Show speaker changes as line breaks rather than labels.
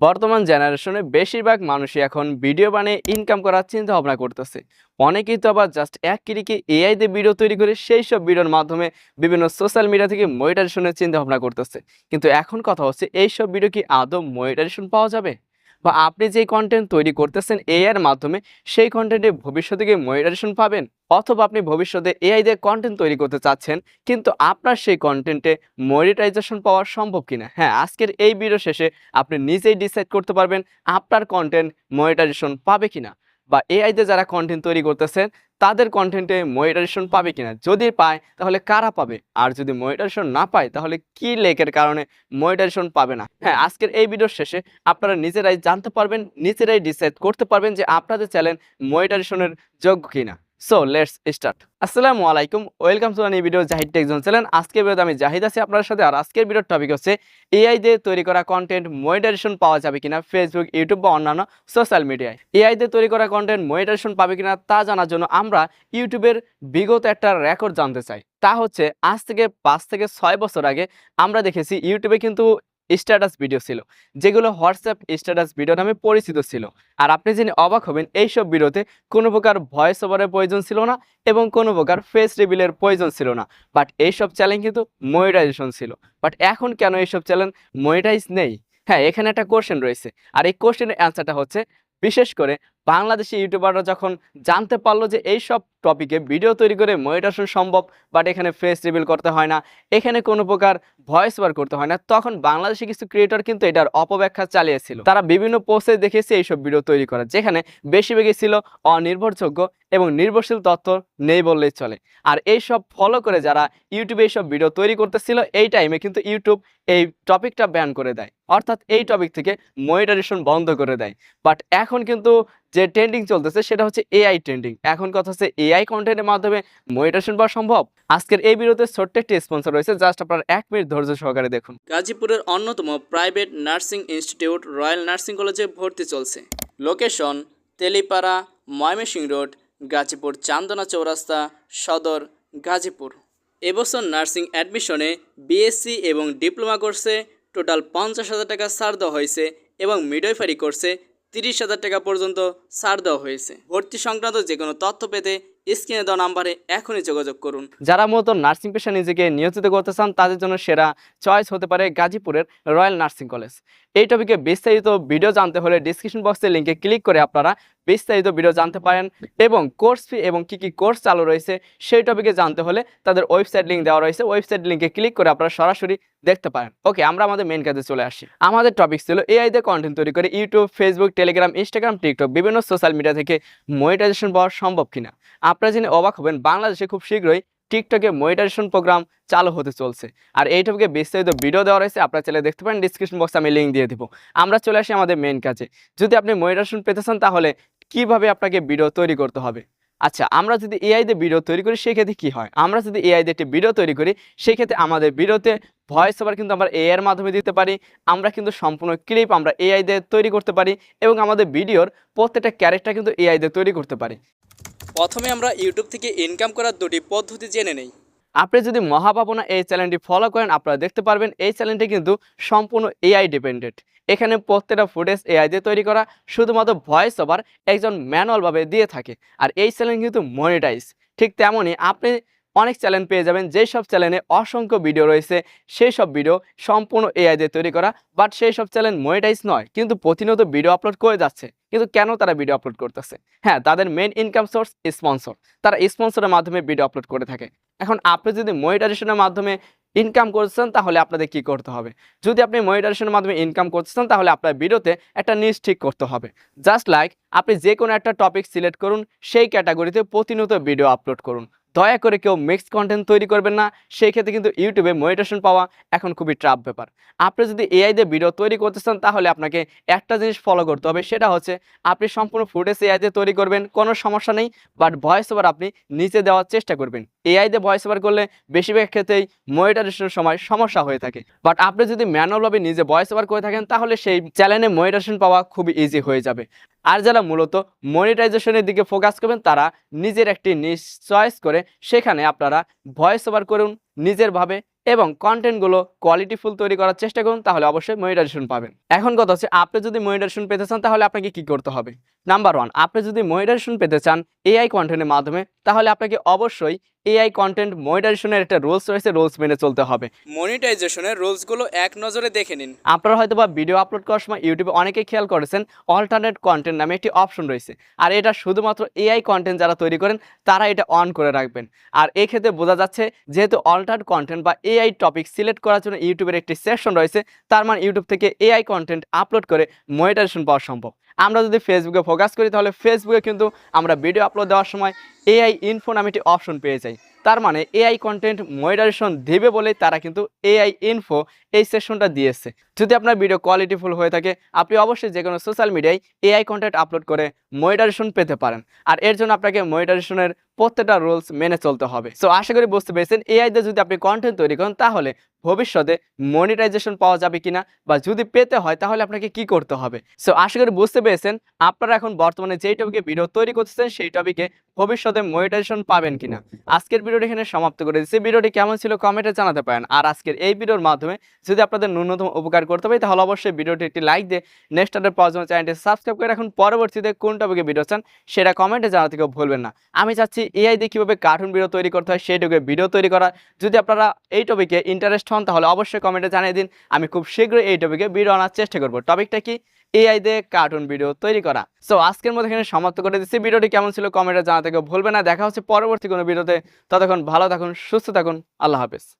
বর্তমান জেনারেশনে বেশিরভাগ মানুষই এখন ভিডিও বানিয়ে ইনকাম করার চিন্তা ভাবনা করতেছে। অনেকেই তো আবার জাস্ট এক ক্লিকে এআই দিয়ে ভিডিও তৈরি করে সেই সব ভিডিওর মাধ্যমে বিভিন্ন সোশ্যাল মিডিয়া থেকে মনিটাইজেশনের চিন্তা ভাবনা করতেছে। কিন্তু এখন কথা হচ্ছে, এই সব ভিডিও কি আদৌ মনিটাইজেশন পাওয়া যাবে? বা আপনি যেই কন্টেন্ট তৈরি করতেছেন এআইয়ের মাধ্যমে, সেই কন্টেন্টে ভবিষ্যতে গিয়ে মনিটাইজেশন পাবেন অথবা আপনি ভবিষ্যতে এআই দিয়ে কন্টেন্ট তৈরি করতে চাচ্ছেন, কিন্তু আপনার সেই কন্টেন্টে মনিটাইজেশন পাওয়া সম্ভব কিনা? হ্যাঁ আজকের এই ভিডিও শেষে আপনি নিজেই ডিসাইড করতে পারবেন আপনার কন্টেন্ট মনিটাইজেশন পাবে কিনা। বা এআইতে যারা কন্টেন্ট তৈরি করতেছেন, তাদের কন্টেন্টে মনিটাইজেশন পাবে কিনা? যদি পায়, তাহলে কারা পাবে? আর যদি মনিটাইজেশন না পায়, তাহলে কি লেকের কারণে মনিটাইজেশন পাবে না? হ্যাঁ আজকের এই ভিডিওর শেষে আপনারা নিজেরাই জানতে পারবেন, নিজেরাই ডিসাইড করতে পারবেন যে আপনাদের চ্যানেল মনিটাইজেশনের যোগ্য কিনা। সো লেটস স্টার্ট আসসালামু আলাইকুম, ওয়েলকাম টু এই video Zahid tech zone channel. আজকের ভিডিওতে আমি জাহিদ আছি। আপনার সাথে আর আজকের ভিডিওর টপিক হচ্ছে এআই দিয়ে তৈরি করা কন্টেন্ট মনিটাইজেশন পাওয়া যাবে কিনা ফেসবুক ইউটিউব বা অন্যান্য সোশ্যাল মিডিয়ায় এআই দিয়ে তৈরি করা কন্টেন্ট মনিটাইজেশন পাবে কিনা, তা জানার জন্য আমরা ইউটিউবের বিগত একটা রেকর্ড জানতে চাই। তা হচ্ছে, আজ থেকে পাঁচ থেকে ছয় বছর আগে আমরা দেখেছি ইউটিউবে কিন্তু স্ট্যাটাস ভিডিও ছিল, যেগুলো হোয়াটসঅ্যাপ স্ট্যাটাস ভিডিও নামে পরিচিত ছিল। আর আপনি জেনে অবাক হবেন, এইসব ভিডিওতে কোনো প্রকার ভয়েস ওভারের প্রয়োজন ছিল না এবং কোনো প্রকার ফেস রিভিলের প্রয়োজন ছিল না। বাট এইসব চ্যালেঞ্জ কিন্তু মনিটাইজেশন ছিল। বাট এখন কেন এইসব চ্যালেঞ্জ মনিটাইজ নেই? হ্যাঁ এখানে একটা কোশ্চেন রয়েছে। আর এই কোশ্চেনের অ্যান্সারটা হচ্ছে, বিশেষ করে বাংলাদেশি ইউটিউবাররা যখন জানতে পারল যে এই সব টপিকে ভিডিও তৈরি করে মনিটাইজেশন সম্ভব বাট এখানে ফেস রিভিল করতে হয় না, এখানে কোনো প্রকার ভয়েস ওভার করতে হয় না, তখন বাংলাদেশি কিছু ক্রিয়েটর কিন্তু এটার অপব্যাখ্যা চালিয়েছিল। তারা বিভিন্ন পোস্টে দেখেছে এইসব ভিডিও তৈরি করা, যেখানে বেশিরভাগই ছিল অনির্ভরযোগ্য এবং নির্ভরশীল তথ্য নেই বললেই চলে। আর এই সব ফলো করে যারা ইউটিউবে এইসব ভিডিও তৈরি করতেছিল, এই টাইমে কিন্তু ইউটিউব এই টপিকটা ব্যান করে দেয়। অর্থাৎ এই টপিক থেকে মনিটাইজেশন বন্ধ করে দেয়। বাট এখন কিন্তু যে ট্রেন্ডিং চলতেছে সেটা হচ্ছে এআই ট্রেন্ডিং এখন কথা হচ্ছে এআই কন্টেন্টের মাধ্যমে মনিটাইজেশন পাওয়া সম্ভব? আজকের এই ভিডিওতে ছোট্ট একটি স্পন্সর রয়েছে জাস্ট আপনার এক মিনিট ধৈর্য সহকারে দেখুন। গাজীপুরের অন্যতম private nursing institute royal nursing কলেজে ভর্তি চলছে। Location Telipara, Mymensingh road, Gazipur Chandna Chowrasta, Sadar Gazipur. এবছর নার্সিং অ্যাডমিশনে বিএসসি এবং ডিপ্লোমা কোর্সে টোটাল পঞ্চাশ হাজার টাকা ছাড় দেওয়া হয়েছে এবং মিডওয়াইফারি কোর্সে তিরিশ হাজার টাকা পর্যন্ত ছাড় দেওয়া হয়েছে। ভর্তি সংক্রান্ত যে কোনো তথ্য পেতে স্ক্রিনে দেওয়া নাম্বারে এখনই যোগাযোগ করুন। যারা মূলত নার্সিং পেশা নিজেকে নিয়োজিত করতে চান, তাদের জন্য সেরা চয়েস হতে পারে গাজীপুরের রয়্যাল নার্সিং কলেজ। এই টপিকে বিস্তারিত ভিডিও জানতে হলে ডিসক্রিপশন বক্সের লিঙ্কে ক্লিক করে আপনারা বিস্তারিত ভিডিও জানতে পারেন এবং কোর্স ফি এবং কি কি কোর্স চালু রয়েছে সেই টপিকে জানতে হলে তাদের ওয়েবসাইট লিঙ্ক দেওয়া রয়েছে। ওয়েবসাইট লিঙ্কে ক্লিক করে আপনারা সরাসরি দেখতে পারেন। ওকে আমরা আমাদের মেন কাজে চলে আসি। আমাদের টপিক ছিল এআই দিয়ে কন্টেন্ট তৈরি করে YouTube Facebook Telegram Instagram TikTok বিভিন্ন সোশ্যাল মিডিয়া থেকে মনিটাইজেশন পাওয়া সম্ভব কিনা। আপনারা জেনে অবাক হবেন, বাংলাদেশে খুব শীঘ্রই টিকটকে মনিটাইজেশন প্রোগ্রাম চালু হতে চলছে। আর এই টপিকে বিস্তারিত ভিডিও দেওয়া রয়েছে, আপনারা চাইলে দেখতে পারেন ডিসক্রিপশন বক্সে আমি লিঙ্ক দিয়ে দিব। আমরা চলে আসি আমাদের মেন কাজে। যদি আপনি মনিটাইজেশন পেতে চান, তাহলে কীভাবে আপনাকে ভিডিও তৈরি করতে হবে? আচ্ছা আমরা যদি এআই দিয়ে ভিডিও তৈরি করি, সেক্ষেত্রে কী হয়? আমরা যদি এআই দিয়ে একটি ভিডিও তৈরি করি, সেক্ষেত্রে আমাদের ভিডিওতে ভয়েস ওভার কিন্তু আমরা এআই এর মাধ্যমে দিতে পারি, আমরা কিন্তু সম্পূর্ণ ক্লিপ আমরা এআই দিয়ে তৈরি করতে পারি এবং আমাদের ভিডিওর প্রত্যেকটা ক্যারেক্টার কিন্তু এআই দিয়ে তৈরি করতে পারি। প্রথমে আমরা ইউটিউব থেকে ইনকাম করার দুটি পদ্ধতি জেনে নেই। আপনি যদি মহাভাবনা এই চ্যানেলটি ফলো করেন, আপনারা দেখতে পারবেন এই চ্যানেলটি কিন্তু সম্পূর্ণ এআই ডিপেন্ডেন্ট এখানে প্রত্যেকটা ফুটেজ এআই দিয়ে তৈরি করা, শুধুমাত্র ভয়েস ওভার একজন ম্যানুয়ালভাবে দিয়ে থাকে। আর এই চ্যানেল কিন্তু মনিটাইজ ঠিক তেমনই আপনি অনেক চ্যানেল পেয়ে যাবেন। যেই সব চ্যানেলে অসংখ্য ভিডিও রয়েছে, সেই সব ভিডিও সম্পূর্ণ এআই দিয়ে তৈরি করা বাট সেই সব চ্যানেল মনিটাইজ নয়, কিন্তু প্রতিনিয়ত ভিডিও আপলোড করে যাচ্ছে। কিন্তু কেন তারা ভিডিও আপলোড করতেছে? হ্যাঁ তাদের মেন ইনকাম সোর্স স্পন্সর তারা স্পন্সরের মাধ্যমে ভিডিও আপলোড করে থাকে। এখন আপনি যদি মনিটাইজেশনের মাধ্যমে ইনকাম করছেন তাহলে আপনাদের কি করতে হবে? যদি আপনি মনিটাইজেশনের মাধ্যমে ইনকাম করতেছেন, তাহলে আপনার ভিডিওতে একটা নিউজ ঠিক করতে হবে। জাস্ট লাইক আপনি যে কোনো একটা টপিক সিলেক্ট করুন, সেই ক্যাটাগরিতে প্রতিনিয়ত ভিডিও আপলোড করুন। দয়া করে কেউ মিক্সড কন্টেন্ট তৈরি করবেন না, সেই ক্ষেত্রে কিন্তু ইউটিউবে মনিটেশন পাওয়া এখন খুবই ট্রাপ ব্যাপার। আপনি যদি এআই দিয়ে ভিডিও তৈরি করতে চান, তাহলে আপনাকে একটা জিনিস ফলো করতে হবে, সেটা হচ্ছে আপনি সম্পূর্ণ ফুটেজ এআই দিয়ে তৈরি করবেন, কোনো সমস্যা নেই বাট ভয়েস ওভার আপনি নিচে দেওয়ার চেষ্টা করবেন। এআই দিয়ে ভয়েস ওভার করলে বেশিরভাগ ক্ষেত্রেই মনিটাইজেশনের সময় সমস্যা হয়ে থাকে। বাট আপনি যদি ম্যানুয়ালভাবে নিজে ভয়েস ওভার করে থাকেন, তাহলে সেই চ্যানেলে মনিটাইজেশন পাওয়া খুবই ইজি হয়ে যাবে। আর যারা মূলত মনিটাইজেশনের দিকে ফোকাস করবেন, তারা নিজের একটি নিজ চয়েস করে সেখানে আপনারা ভয়েস ওভার করুন নিজেরভাবে এবং কন্টেন্টগুলো কোয়ালিটিফুল তৈরি করার চেষ্টা করুন, তাহলে অবশ্যই মনিটাইজেশন পাবেন। এখন কথা হচ্ছে, আপনি যদি মনিটাইজেশন পেতে চান, তাহলে আপনাকে কি করতে হবে? নাম্বার ওয়ান আপনি যদি মনিটাইজেশন পেতে চান এআই কন্টেন্টের মাধ্যমে, তাহলে আপনাকে অবশ্যই এআই কন্টেন্ট মনিটাইজেশনের একটা রুলস রয়েছে রুলস মেনে চলতে হবে। মনিটাইজেশনের রুলসগুলো এক নজরে দেখে নিন। আপনারা হয়তো বা ভিডিও আপলোড করার সময় ইউটিউবে অনেকে খেয়াল করেছেন অল্টারনেট কন্টেন্ট নামে একটি অপশন রয়েছে। আর এটা শুধুমাত্র এআই কন্টেন্ট যারা তৈরি করেন তারা এটা অন করে রাখবেন। আর এই ক্ষেত্রে বোঝা যাচ্ছে যেহেতু অল্টার কন্টেন্ট বা এআই টপিক সিলেক্ট করার জন্য ইউটিউবের একটি সেকশন রয়েছে তার মানে ইউটিউব থেকে এআই কন্টেন্ট আপলোড করে মনিটাইজেশন পাওয়া সম্ভব। আমরা যদি ফেসবুকে ফোকাস করি তাহলে ফেসবুকে কিন্তু আমরা ভিডিও আপলোড দেওয়ার সময় এআই ইনফো নামে একটি অপশন পেয়ে যাই তার মানে এআই কন্টেন্ট মনিটাইজেশন দেবে বলে তারা কিন্তু এআই ইনফো এই সেকশনটা দিয়েছে। যদি আপনার ভিডিও কোয়ালিটিফুল হয়ে থাকে, আপনি অবশ্যই যে কোনো সোশ্যাল মিডিয়ায় এআই কন্টেন্ট আপলোড করে মনিটাইজেশন পেতে পারেন। আর এর জন্য আপনাকে মনিটাইজেশনের প্রত্যেকটা রুলস মেনে চলতে হবে। সো আশা করি বুঝতে পেরেছেন, এআই দিয়ে যদি আপনি কন্টেন্ট তৈরি করেন, তাহলে ভবিষ্যতে মনিটাইজেশন পাওয়া যাবে কিনা বা যদি পেতে হয়, তাহলে আপনাকে কি করতে হবে? সো আশা করি বুঝতে পেরেছেন, আপনারা এখন বর্তমানে যেই টপিকে ভিডিও তৈরি করতেছেন, সেই টপিকে ভবিষ্যতে মনিটাইজেশন পাবেন কিনা। আজকের ভিডিওটি এখানে সমাপ্ত করে দিচ্ছি। ভিডিওটি কেমন ছিল কমেন্টে জানাতে পারেন। আর আজকের এই ভিডিওর মাধ্যমে যদি আপনাদের ন্যূনতম উপকার করতে পারি, তাহলে অবশ্যই ভিডিওটি একটি লাইক দিয়ে নেক্সট আপডেট পাওয়ার জন্য চ্যানেলটি সাবস্ক্রাইব করে রাখুন। পরবর্তীতে কোন টপিকে ভিডিও চান, সেটা কমেন্টে জানাতে কেউ ভুলবেন না। আমি চাচ্ছি এআই দিয়ে কীভাবে কার্টুন ভিডিও তৈরি করতে হয় সেই টপিকে ভিডিও তৈরি করা। যদি আপনারা এই টপিকে ইন্টারেস্ট হন, তাহলে অবশ্যই কমেন্টে জানিয়ে দিন। আমি খুব শীঘ্রই এই টপিকে ভিডিও আনার চেষ্টা করব। টপিকটা কি? এআই দিয়ে কার্টুন ভিডিও তৈরি করা। সো আজকের মধ্যে এখানে সমাপ্ত করে দিচ্ছি। ভিডিওটি কেমন ছিল কমেন্টে জানাতে কেউ ভুলবে না। দেখা হচ্ছে পরবর্তী কোনো ভিডিওতে। ততক্ষণ ভালো থাকুন, সুস্থ থাকুন। আল্লাহ হাফেজ।